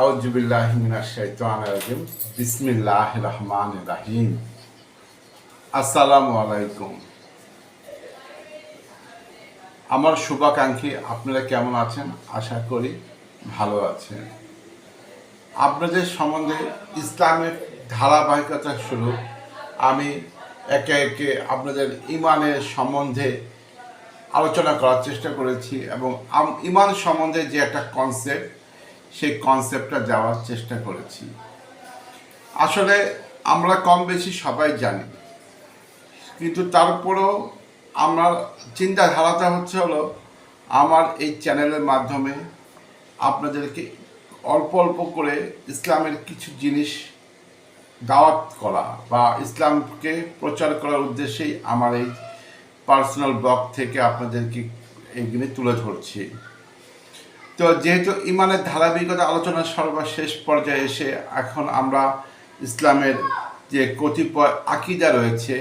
আউজুবিল্লাহিমিনাশাইতানিম বিসমিল্লাহ রহমান রাহিম। আসসালামু আলাইকুম। আমার শুভাকাঙ্ক্ষী আপনারা কেমন আছেন? আশা করি ভালো আছেন। আপনাদের সম্বন্ধে ইসলামের ধারাবাহিকতা শুরু। আমি একে একে আপনাদের ইমানের সম্বন্ধে আলোচনা করার চেষ্টা করেছি এবং ইমান সম্বন্ধে যে একটা কনসেপ্ট সেই কনসেপ্টটা যাওয়ার চেষ্টা করেছি। আসলে আমরা কম বেশি সবাই জানি। কিন্তু তারপরেও আমার চিন্তাধারাটা হচ্ছে হলো, আমার এই চ্যানেলের মাধ্যমে আপনাদেরকে অল্প অল্প করে ইসলামের কিছু জিনিস দাওয়াত করা বা ইসলামকে প্রচার করার উদ্দেশ্যেই আমার এই পার্সোনাল ব্লগ থেকে আপনাদেরকে এইগুলি তুলে ধরছি। তো যেহেতু ইমানের ধারাবাহিকতা আলোচনার সর্বশেষ পর্যায়ে এসে এখন আমরা ইসলামের যে কতিপয় আকিদা রয়েছে,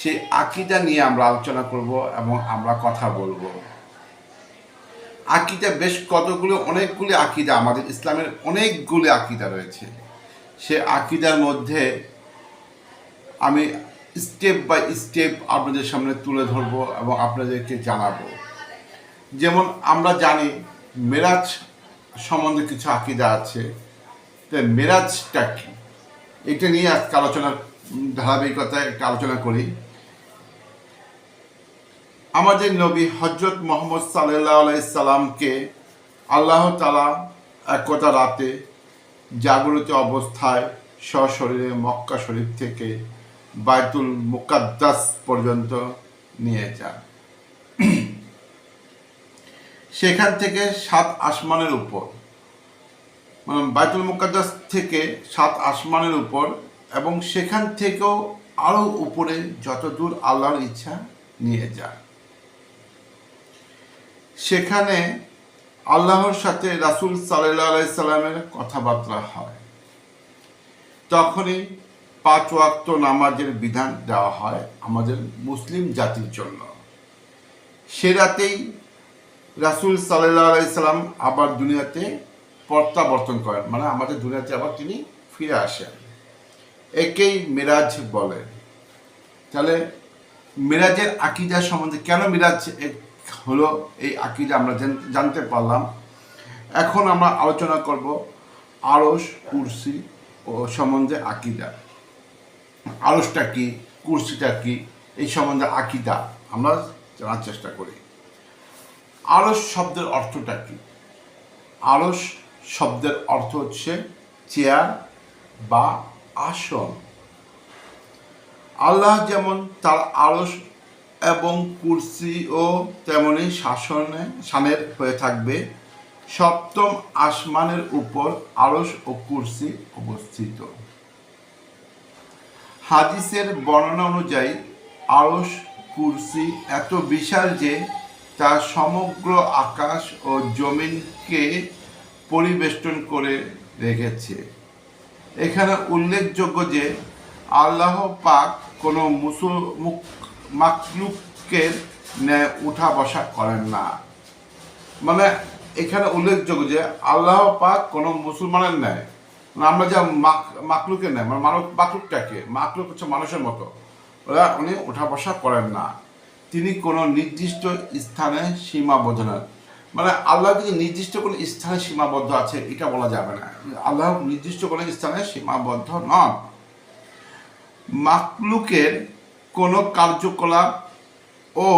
সেই আকিদা নিয়ে আমরা আলোচনা করব এবং আমরা কথা বলব। আকিদা বেশ কতগুলো, অনেকগুলি আকিদা, আমাদের ইসলামের অনেকগুলি আকিদা রয়েছে। সে আকিদার মধ্যে আমি স্টেপ বাই স্টেপ আপনাদের সামনে তুলে ধরবো এবং আপনাদেরকে জানাব। যেমন আমরা জানি মেরাজ সম্বন্ধে কিছু আকিদা আছে। তো মেরাজটা কি? এটা নিয়ে আজকে আলোচনার ধারাবাহিকতায় একটা আলোচনা করি। আমাদের নবী হজরত মোহাম্মদ সাল্লাহ সাল্লামকে আল্লাহ তালা একতা রাতে জাগ্রত অবস্থায় সশরীরে মক্কা শরীফ থেকে বায়তুল মুকাদ্দাস পর্যন্ত নিয়ে যান। সেখান থেকে সাত আসমানের উপর। মানে বাইতুল মুকাদ্দাস থেকে সাত আসমানের উপর এবং সেখান থেকেও আরও উপরে যতদূর আল্লাহর ইচ্ছা নিয়ে যায় সেখানে আল্লাহর সাথে রাসূল সাল্লাহ সাল্লামের কথাবার্তা হয়। তখনই পাঁচ ওয়াক্ত নামাজের বিধান দেওয়া হয় আমাদের মুসলিম জাতির জন্য। সে রাতেই রাসূল সাল্লাম আবার দুনিয়াতে প্রত্যাবর্তন করেন। মানে আমাদের দুনিয়াতে আবার তিনি ফিরে আসেন। একেই মিরাজ বলে। তাহলে মিরাজের আকিদা সম্বন্ধে কেন মিরাজ হলো এই আকিদা আমরা জানতে পারলাম। এখন আমরা আলোচনা করব আরস কুরসি ও সম্বন্ধে আকিদা। আরসটা কি, কুরসিটা কি, এই সম্বন্ধে আকিদা আমরা জানার চেষ্টা করি। আরস শব্দের অর্থটা কি? আরস শব্দের অর্থ হচ্ছে চেয়ার বা আসন। আল্লাহ যেমন তার আরস এবং কুরসি ও তেমনি শাসনে শানের হয়ে থাকবে, সপ্তম আসমানের উপর আরস ও কুরসি অবস্থিত। হাদিসের বর্ণনা অনুযায়ী আরস কুরসি এত বিশাল যে তা সমগ্র আকাশ ও জমিনকে পরিবেষ্টন করে রেখেছে। এখানে উল্লেখযোগ্য যে আল্লাহ পাক কোনো মুসুল মুক- মাকলুকের ন্যায় উঠা বসা করেন না। মানে এখানে উল্লেখযোগ্য যে আল্লাহ পাক কোনো মুসলমানের ন্যায় মানে আমরা যা মাক- মাকলুকের ন্যায় মানে মানব, মাকলুকটাকে, মাকলুক হচ্ছে মানুষের মতো, ওরা উনি উঠা বসা করেন না। তিনি কোনো নির্দিষ্ট স্থানে সীমাবদ্ধ নন। মানে আল্লাহ যদি নির্দিষ্ট কোনো স্থানে সীমাবদ্ধ আছে, এটা বলা যাবে না। আল্লাহ নির্দিষ্ট কোনো স্থানে সীমাবদ্ধ নন। মাকলুকের কোনো কার্যকলাপ ও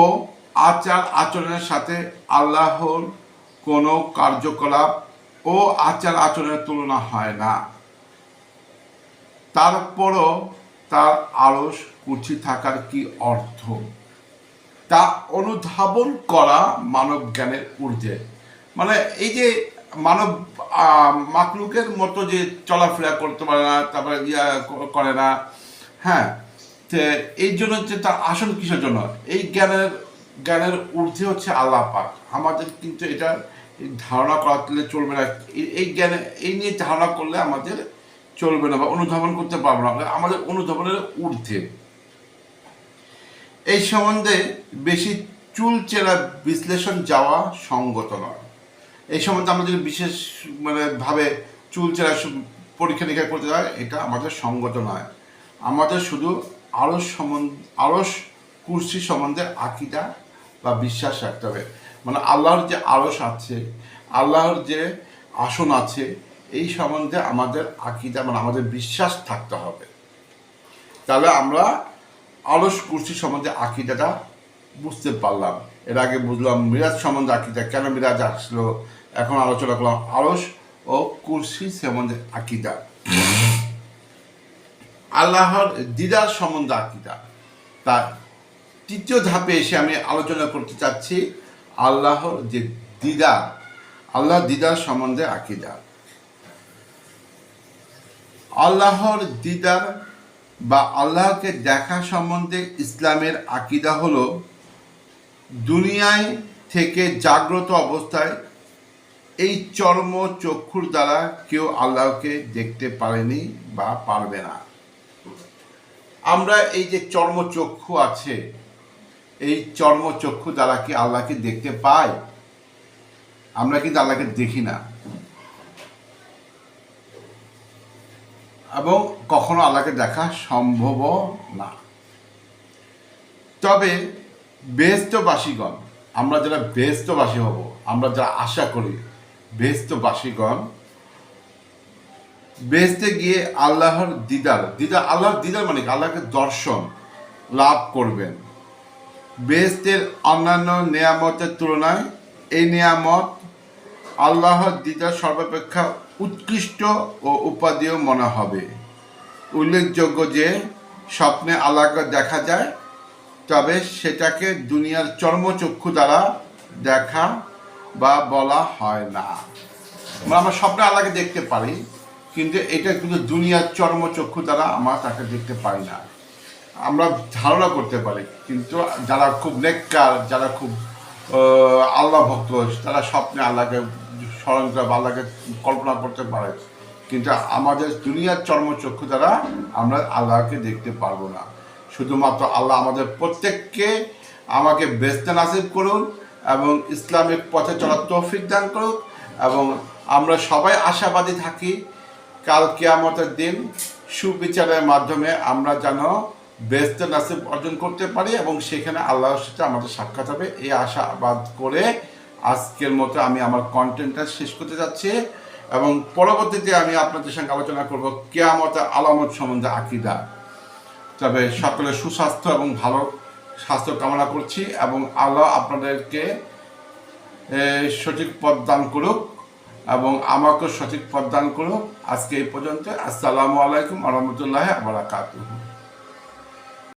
আচার আচরণের সাথে আল্লাহর কোনো কার্যকলাপ ও আচার আচরণের তুলনা হয় না। তারপরও তার আড়স কুচি থাকার কি অর্থ? তা অনুধাবন করা মানব জ্ঞানের ঊর্ধ্বে। মানে এই যে মানব মাকলুকের মতো যে চলাফেরা করতে পারে না, তারপরে ইয়া করে না হ্যাঁ এই জন্য হচ্ছে তার আসল কিসের জন্য? এই জ্ঞানের জ্ঞানের ঊর্ধ্বে হচ্ছে আল্লাহ পাক। আমাদের কিন্তু এটা ধারণা করাতে চলবে না। এই জ্ঞানে, এই নিয়ে ধারণা করলে আমাদের চলবে না বা অনুধাবন করতে পারব না। আমাদের অনুধাবনের ঊর্ধ্বে। এই সম্বন্ধে বেশি চুলচেরা বিশ্লেষণ যাওয়া সঙ্গত নয়। এই সম্বন্ধে যদি বিশেষ মানে ভাবে চুলচেরা পরীক্ষা নিরীক্ষা করতে হয়, এটা আমাদের সঙ্গত নয়। আমাদের শুধু আড়স সম্বন্ধে আড়স কুর্সি সম্বন্ধে আকিদা বা বিশ্বাস রাখতে হবে। মানে আল্লাহর যে আড়স আছে, আল্লাহর যে আসন আছে, এই সম্বন্ধে আমাদের আকিদা মানে আমাদের বিশ্বাস থাকতে হবে। তাহলে আমরা আলস কুর্সি সম্বন্ধে আকিদাটা বুঝতে পারলাম। এর আগে বুঝলাম মিরাজ সম্বন্ধে আকিদা, কেন মিরাজ আসলো? এখন আলোচনা করলাম আলস ও কুর্সি সম্বন্ধে আকিদা। আল্লাহর দিদার সম্বন্ধে আকিদা। তার তৃতীয় ধাপে এসে আমি আলোচনা করতে চাচ্ছি আল্লাহর যে দিদার আল্লাহ দিদার সম্বন্ধে আকিদা। আল্লাহর দিদার বা আল্লাহকে দেখা সম্বন্ধে ইসলামের আকিদা হলো দুনিয়ায় থেকে জাগ্রত অবস্থায় এই চর্ম চক্ষুর দ্বারা কেউ আল্লাহকে দেখতে পারেনি বা পারবে না। আমরা এই যে চর্মচক্ষু আছে, এই চর্মচক্ষু দ্বারা কি আল্লাহকে দেখতে পাই? আমরা কিন্তু আল্লাহকে দেখি না। এবং কখনো আল্লাহকে দেখা সম্ভব না। তবে বেহস্তবাসীগণ আমরা যারা বেহস্তবাসী হব, আমরা যারা আশা করি বেহস্তবাসীগণ বেহেস্তে গিয়ে আল্লাহর দিদার দিদার, আল্লাহর দিদার মানে আল্লাহকে দর্শন লাভ করবেন। বেহেস্তের অন্যান্য নিয়ামতের তুলনায় এই নিয়ামত আল্লাহর দিদার সর্বাপেক্ষা উৎকৃষ্ট ও উপাদেয় মনে হবে। উল্লেখযোগ্য যে, স্বপ্নে আল্লাহকে দেখা যায়, তবে সেটাকে দুনিয়ার চর্মচক্ষু দ্বারা দেখা বা বলা হয় না। আমরা স্বপ্নে আল্লাহকে দেখতে পারি, কিন্তু এটা কিন্তু দুনিয়ার চর্মচক্ষু দ্বারা আমরা তাকে দেখতে পাই না। আমরা ধারণা করতে পারি, কিন্তু যারা খুব নেককার, যারা খুব আল্লাহ ভক্ত তারা স্বপ্নে আল্লাহকে বা আল্লাহকে কল্পনা করতে পারে। কিন্তু আমাদের দুনিয়ার চর্মচক্ষু দ্বারা আমরা আল্লাহকে দেখতে পারব না। শুধুমাত্র আল্লাহ আমাদের প্রত্যেককে আমাকে বেস্তে নাসিব করুন এবং ইসলামিক পথে চলার তৌফিক দান করুক এবং আমরা সবাই আশাবাদী থাকি, কাল কেয়ামতের দিন সুবিচারের মাধ্যমে আমরা যেন বেস্ত নাসিব অর্জন করতে পারি এবং সেখানে আল্লাহর সাথে আমাদের সাক্ষাৎ হবে। এই আশাবাদ করে আজকের মতো আমি আমার কন্টেন্টটা শেষ করতে যাচ্ছি এবং পরবর্তীতে আমি আপনাদের সঙ্গে আলোচনা করব কেয়ামতের আলামত সম্বন্ধে আকিদা। তবে সকলের সুস্বাস্থ্য এবং ভালো স্বাস্থ্য কামনা করছি এবং আল্লাহ আপনাদেরকে সঠিক পথ দান করুক এবং আমাকেও সঠিক পথ দান করুক। আজকে এই পর্যন্ত। আসসালামু আলাইকুম আহমতুল্লাহ আবরাকাতুহ